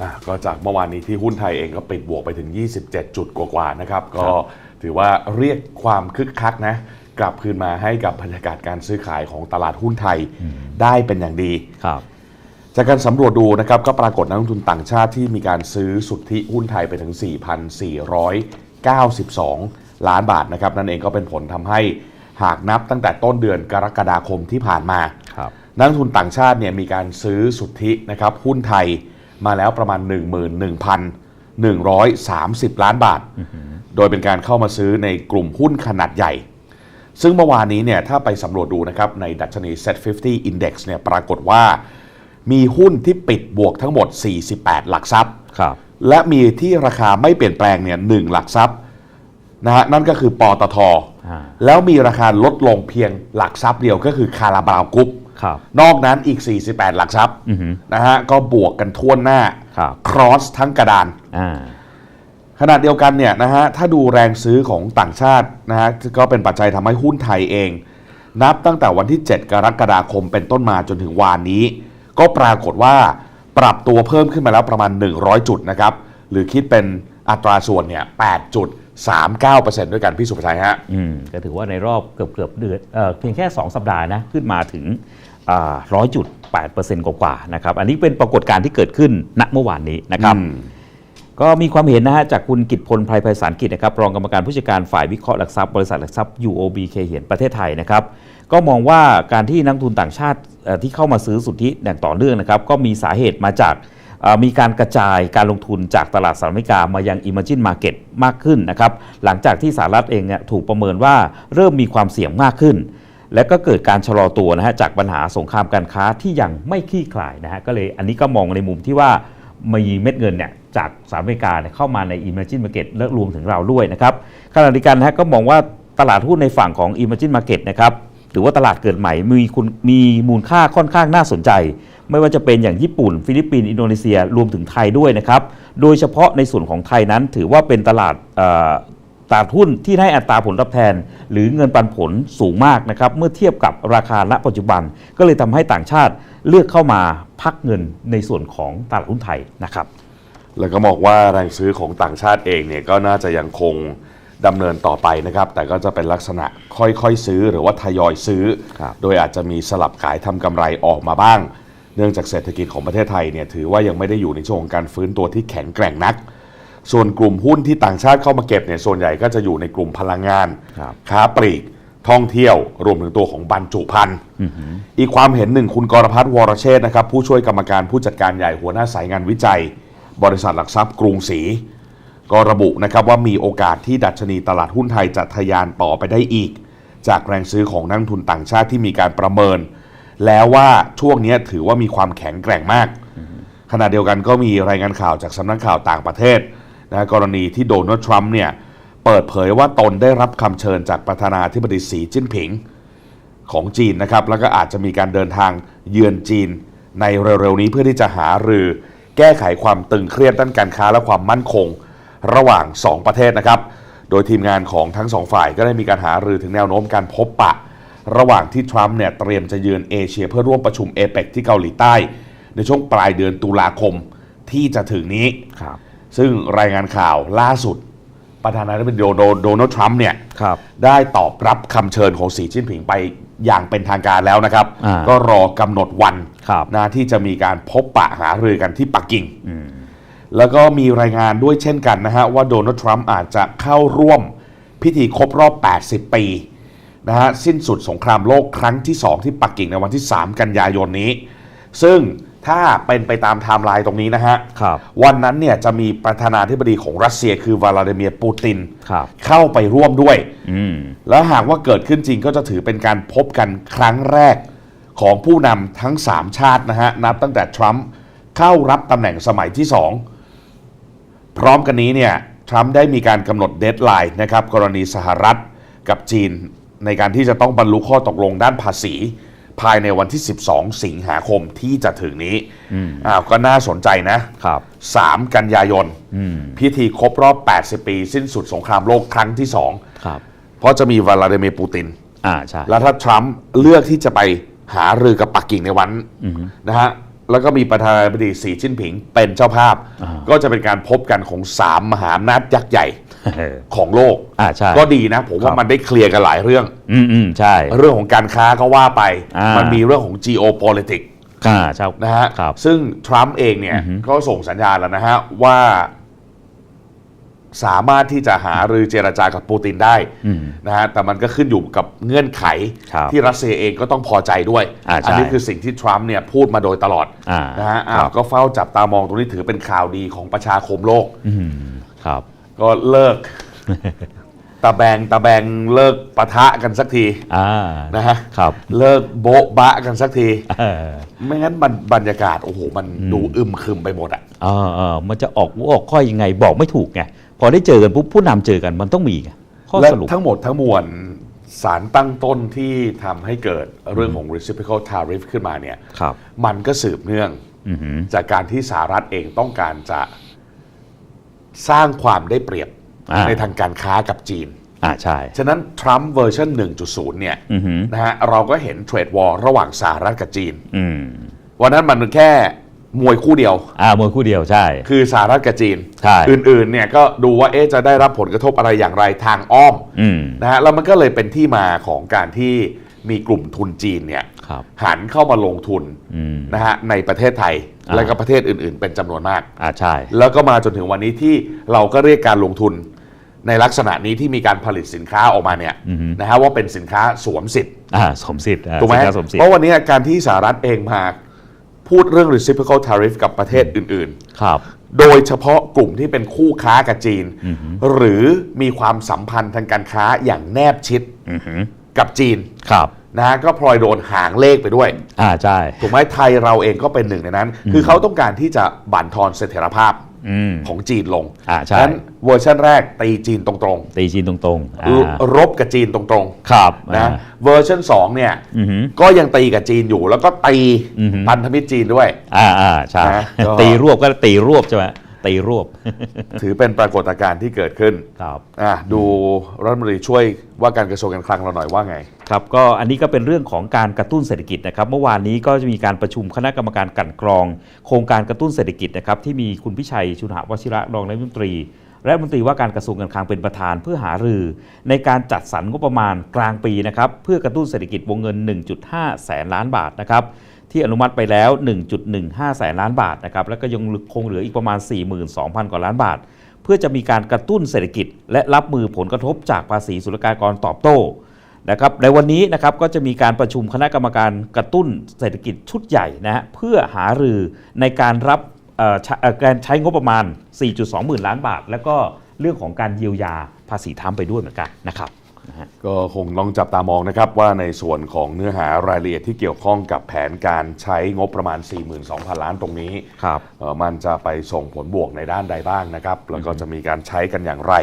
อะก็จากเมื่อวานนี้ที่หุ้นไทยเองก็ปิดบวกไปถึง 27 จุดกว่าๆนะครับ ก็ถือว่าเรียกความคึกคักนะกลับคืนมาให้กับบรรยากาศการซื้อขายของตลาดหุ้นไทยได้เป็นอย่างดีครับจากการสำรวจดูนะครับก็ปรากฏนักลงทุนต่างชาติที่มีการซื้อสุทธิหุ้นไทยไปถึง 4,492 ล้านบาทนะครับนั่นเองก็เป็นผลทำให้หากนับตั้งแต่ต้นเดือนกรกฎาคมที่ผ่านมาครับนักลงทุนต่างชาติเนี่ยมีการซื้อสุทธินะครับหุ้นไทย มาแล้วประมาณ 11,130 ล้านบาท โดยเป็นการเข้ามาซื้อในกลุ่มหุ้นขนาดใหญ่ ซึ่งเมื่อวานนี้เนี่ยถ้าไปสำรวจดูนะครับในดัชนี Set 50 Index เนี่ยปรากฏว่ามีหุ้นที่ปิดบวกทั้งหมด 48 หลักทรัพย์ครับและมีที่ราคาไม่เปลี่ยนแปลงเนี่ยหนึ่งหลักทรัพย์นะฮะนั่นก็คือปตทอ่าแล้วมีราคาลดลงเพียงหลักทรัพย์เดียวก็คือคาราบาวกรุ๊ปครับ นอกนั้นอีก 48 หลักทรัพย์อือหือนะฮะก็บวกกันทั่วหน้าครับครอสทั้งกระดานอ่าขณะเดียวกันเนี่ยนะฮะถ้าดูแรงซื้อของต่างชาตินะฮะก็เป็นปัจจัยทำให้หุ้นไทยเอง นับตั้งแต่วันที่ 7 กรกฎาคมเป็นต้นมาจนถึงวานนี้ ก็ปรากฏว่าปรับตัวเพิ่มขึ้นมาแล้วประมาณ 100 จุดนะครับหรือคิดเป็นอัตราส่วนเนี่ย8.39%ด้วยกันพี่สุภชัยฮะ อืมก็ถือว่าในรอบเกือบเกือบเดือนเอ่อเพียงแค่ 2 สัปดาห์นะ ขึ้นมาถึง ร้อยจุดแปดเปอร์เซ็นต์กว่าๆนะครับ อันนี้เป็นปรากฏการณ์ที่เกิดขึ้นณเมื่อวานนี้นะครับอืมก็มีความเห็นนะฮะจากคุณกิตพลไพรไพศาลกิจนะครับรองกรรมการผู้จัดการฝ่ายวิเคราะห์หลักทรัพย์บริษัทหลักทรัพย์ UOB เคเหียนประเทศไทยนะครับ ก็มองว่าการที่นักทุนต่างชาติเอ่อที่เข้ามาซื้อสุทธิอย่างต่อเนื่องนะครับ ก็มีสาเหตุมาจากเอ่อมีการกระจายการลงทุนจากตลาดสหรัฐอเมริกามายัง Emerging Market มากขึ้นนะครับ หลังจากที่สหรัฐเองเนี่ยถูกประเมินว่าเริ่มมีความเสี่ยงมากขึ้น และก็เกิดการชะลอตัวนะฮะจากปัญหาสงครามการค้าที่ยังไม่คลี่คลายนะฮะก็เลยอันนี้ก็มองในมุมที่ว่ามีเม็ดเงินเนี่ยจากสหรัฐอเมริกาเข้ามาใน Emerging Market และรวมถึงเราด้วยนะครับขณะเดียวกันนะฮะก็มองว่าตลาดหุ้นในฝั่งของ Emerging Market นะครับหรือว่าตลาดเกิดใหม่มีคุณมีมูลค่าค่อนข้างน่าสนใจ ไม่ว่าจะเป็นอย่างญี่ปุ่น ฟิลิปปินส์อินโดนีเซียรวมถึงไทยด้วยนะครับโดยเฉพาะในส่วนของไทยนั้นถือว่าเป็นตลาด ตลาดหุ้นที่ให้อัตราผลตอบแทน หรือเงินปันผลสูงมากนะครับเมื่อเทียบกับราคาณปัจจุบัน ก็เลยทำให้ต่างชาติเลือกเข้ามาพักเงินในส่วนของตลาดหุ้นไทยนะครับแล้วก็บอกว่าแรงซื้อของต่างชาติเองเนี่ยก็น่าจะยังคงดำเนินต่อไปนะครับ แต่ก็จะเป็นลักษณะค่อยๆซื้อหรือว่าทยอยซื้อครับโดยอาจจะมีสลับขายทำกำไรออกมาบ้าง เนื่องจากเศรษฐกิจของประเทศไทยเนี่ยถือว่ายังไม่ได้อยู่ในช่วงของการฟื้นตัวที่แข็งแกร่งนัก ส่วนกลุ่มหุ้นที่ต่างชาติเข้ามาเก็บเนี่ยส่วนใหญ่ก็จะอยู่ในกลุ่มพลังงาน ครับค้าปลีก ท่องเที่ยว รวมถึงตัวของบรรจุภัณฑ์อีกความเห็นหนึ่งคุณกรพัฒน์วรเชษฐ์นะครับ ผู้ช่วยกรรมการผู้จัดการใหญ่หัวหน้าสายงานวิจัย บริษัทหลักทรัพย์กรุงศรีก็ระบุนะครับว่ามีโอกาสที่ดัชนีตลาดหุ้นไทยจะทะยานต่อไปได้อีก จากแรงซื้อของนักลงทุนต่างชาติที่มีการประเมิน แล้วว่าช่วงนี้ถือว่ามีความแข็งแกร่งมากขณะเดียวกันก็มีรายงานข่าวจากสำนักข่าวต่างประเทศ นะกรณีที่โดนัลด์ทรัมป์เนี่ยเปิดเผยว่าตนได้รับคำเชิญจากประธานาธิบดีสีจิ้นผิงของจีนนะครับ แล้วก็อาจจะมีการเดินทางเยือนจีนในเร็วๆนี้เพื่อที่จะหารือแก้ไขความตึงเครียดด้านการค้าและความมั่นคงระหว่าง 2 ประเทศนะครับ โดยทีมงานของทั้งสองฝ่ายก็ได้มีการหารือถึงแนวโน้มการพบปะ ระหว่างที่ทรัมป์เนี่ยเตรียมจะเยือนเอเชีย เพื่อร่วมประชุมเอเปกที่เกาหลีใต้ ในช่วงปลายเดือนตุลาคมที่จะถึงนี้ครับ ซึ่งรายงานข่าวล่าสุด ประธานาธิบดีโดโดโดนัลด์ทรัมป์เนี่ยครับ ได้ตอบรับคำเชิญของสีจิ้นผิงไปอย่างเป็นทางการแล้วนะครับ อ่าก็รอกำหนดวันครับนะที่จะมีการพบปะหารือกันที่ปักกิ่ง แล้วก็มีรายงานด้วยเช่นกันนะฮะ ว่าโดนัลด์ทรัมป์อาจจะเข้าร่วมพิธีครบรอบ 80 ปีนะฮะสิ้นสุดสงครามโลกครั้งที่ 2 ที่ปักกิ่งในวันที่ 3 กันยายนนี้ ซึ่ง ถ้าเป็นไปตามไทม์ไลน์ตรงนี้นะฮะ ครับ วันนั้นเนี่ยจะมีประธานาธิบดีของรัสเซียคือวลาดิเมียร์ปูติน ครับ เข้าไปร่วมด้วย อืม แล้วหากว่าเกิดขึ้นจริงก็จะถือเป็นการพบกันครั้งแรกของผู้นำทั้ง 3 ชาตินะฮะ นับตั้งแต่ทรัมป์เข้ารับตำแหน่งสมัยที่ 2 พร้อมกันนี้เนี่ยทรัมป์ได้มีการกำหนดเดทไลน์นะครับ กรณีสหรัฐกับจีน ในการที่จะต้องบรรลุข้อตกลงด้านภาษี ภายในวันที่ 12 สิงหาคมที่จะถึงนี้อ้าวก็น่าสนใจนะครับ 3 กันยายนพิธีครบรอบ 80 ปี สิ้นสุดสงครามโลกครั้งที่ครับ2เพราะจะมีวลาดิเมียร์ปูติน อ่าใช่ แล้วถ้าทรัมป์เลือกที่จะไปหารือกับปักกิ่งในวันนะฮะ แล้วก็มีประธานาธิบดีสีจิ้นผิงเป็นเจ้าภาพ อ่า ก็จะเป็นการพบกันของสามมหาอำนาจยักษ์ใหญ่เออ ของโลก อ่าใช่ ก็ดีนะ ผมคว่ารับมันได้เคลียร์กันหลายเรื่อง อืมอืมใช่ เรื่องของการค้าก็ว่าไป อ่ามั มันมีเรื่องของ geopolitics อ่าใช่นะฮะ ครับ ซึ่งทรัมป์เองเนี่ยอือฮึก็ส่งสัญญาณแล้วนะฮะ ว่า สามารถที่จะหารือเจรจากับปูตินได้อืมนะฮะแต่มันก็ขึ้นอยู่กับเงื่อนไข ครับที่รัสเซียเองก็ต้องพอใจด้วยอ่าใช่ นนี้คือสิ่งที่ทรัมป์เนี่ยพูดมาโดยตลอดอ่านะฮะอ้าครัวบก็เฝ้าจับตามองตรงนี้ถือเป็นข่าวดีของประชาคมโลก อืมครับ ก็เลิก ตะแบงตะแบงเลิกปะทะกันสักทีอ่านะฮะครับเลิกโบ๊ะบะกันสักที เออไม่งั้นมันบรรยากาศโอ้โหมันดูอึมครึมไปหมดอะเออเออมันจะออกหัวออกข้อยังไงบอกไม่ถูกไง พอได้เจอกันปุ๊บผู้นำเจอกันมันต้องมีไงข้อและสรุปทั้งหมดทั้งมวลสารตั้งต้นที่ทำให้เกิดเรื่องของ reciprocal tariff ขึ้นมาเนี่ยครับมันก็สืบเนื่องอือหือจากการที่สหรัฐเองต้องการจะสร้างความได้เปรียบอ่าในทางการค้ากับจีนอ่าใช่ ฉะนั้นทรัมป์เวอร์ชัน1.0 เนี่ยอือหือนะฮะเราก็เห็นเทรดวอร์ระหว่างสหรัฐกับจีนอืมวันนั้นมันแค่ มวยคู่เดียว อ่ามวยคู่เดียวใช่ คือสหรัฐกับจีน ใช่ อื่นๆเนี่ยก็ดูว่าเอ๊ะจะได้รับผลกระทบอะไรอย่างไรทางอ้อมอืมนะฮะแล้วมันก็เลยเป็นที่มาของการที่มีกลุ่มทุนจีนเนี่ยครับหันเข้ามาลงทุนอืม นะฮะในประเทศไทยอ่า และก็ประเทศอื่น ๆ เป็นจำนวนมาก อ่าใช่ แล้วก็มาจนถึงวันนี้ที่เราก็เรียกการลงทุนในลักษณะนี้ที่มีการผลิตสินค้าออกมาเนี่ยอือฮึ นะฮะว่าเป็นสินค้าสวมสิทธิ์อ่าสมสิทธิ์อ่าถูกไหมสินค้าสมสิทเพธิ์ราะวันนี้การที่สหรัฐเองมา พูดเรื่อง reciprocal tariff กับประเทศอื่นครับๆโดยเฉพาะกลุ่มที่เป็นคู่ค้ากับจีน หรือมีความสัมพันธ์ทางการค้าอย่างแนบชิดอือหือกับจีนครับนะฮะก็พลอยโดนหางเลขไปด้วย อ่าใช่ ถูกไหมไทยเราเองก็เป็นหนึ่งในนั้น คือเขาต้องการที่จะบั่นทอนเสถียรภาพอืม ของจีนลงอ่าใช่ ฉะนั้นเวอร์ชันแรกตีจีนตรงตีจีนตรงๆๆอ่ารบกับจีนตรงครับๆนะอ่าเวอร์ชัน2เนี่ยอือหือ ก็ยังตีกับจีนอยู่แล้วก็ตีอือหือ พันธมิตรจีนด้วย อ่าอ่าใช่นะก็ ตีรวบก็ตีรวบใช่ไหม ตีรวบ ถือเป็นปรากฏการณ์ที่เกิดขึ้นครับอะดูรัฐมนตรีช่วยว่าการกระทรวงการคลังเราหน่อยว่าไง ครับก็อันนี้ก็เป็นเรื่องของการกระตุ้นเศรษฐกิจนะครับ เมื่อวานนี้ก็จะมีการประชุมคณะกรรมการกลันกรอง โครงการกระตุ้นเศรษฐกิจนะครับที่มีคุณพิชัยชุนหวชิระรองนายกรัฐมนตรีและรัฐมนตรีว่าการกระทรวงการคลังเป็นประธานเพื่อหารือ ในการจัดสรรงบประมาณกลางปีนะครับเพื่อกระตุ้นเศรษฐกิจวงเงิน 1.5 แสนล้านบาทนะครับ ที่อนุมัติไปแล้ว 1.15 แสนล้านบาทนะครับแล้วก็ยังคงเหลืออีกประมาณ 42,000 กว่าล้านบาท เพื่อจะมีการกระตุ้นเศรษฐกิจ และรับมือผลกระทบจากภาษีศุลกากรตอบโต้นะครับในวันนี้นะครับก็จะมีการประชุมคณะกรรมการกระตุ้นเศรษฐกิจชุดใหญ่นะฮะเพื่อหารือในการรับการใช้งบประมาณ 4.2 หมื่นล้านบาท แล้วก็เรื่องของการเยียวยาภาษีทำไปด้วยเหมือนกันนะครับ นะฮะ ก็คงต้องจับตามองนะครับว่าในส่วนของเนื้อหารายละเอียดที่เกี่ยวข้องกับแผนการใช้งบประมาณ 42,000 ล้านตรงนี้ครับ เอ่อมันจะไปส่งผลบวกในด้านใดบ้างนะครับ แล้วก็จะมีการใช้กันอย่างไร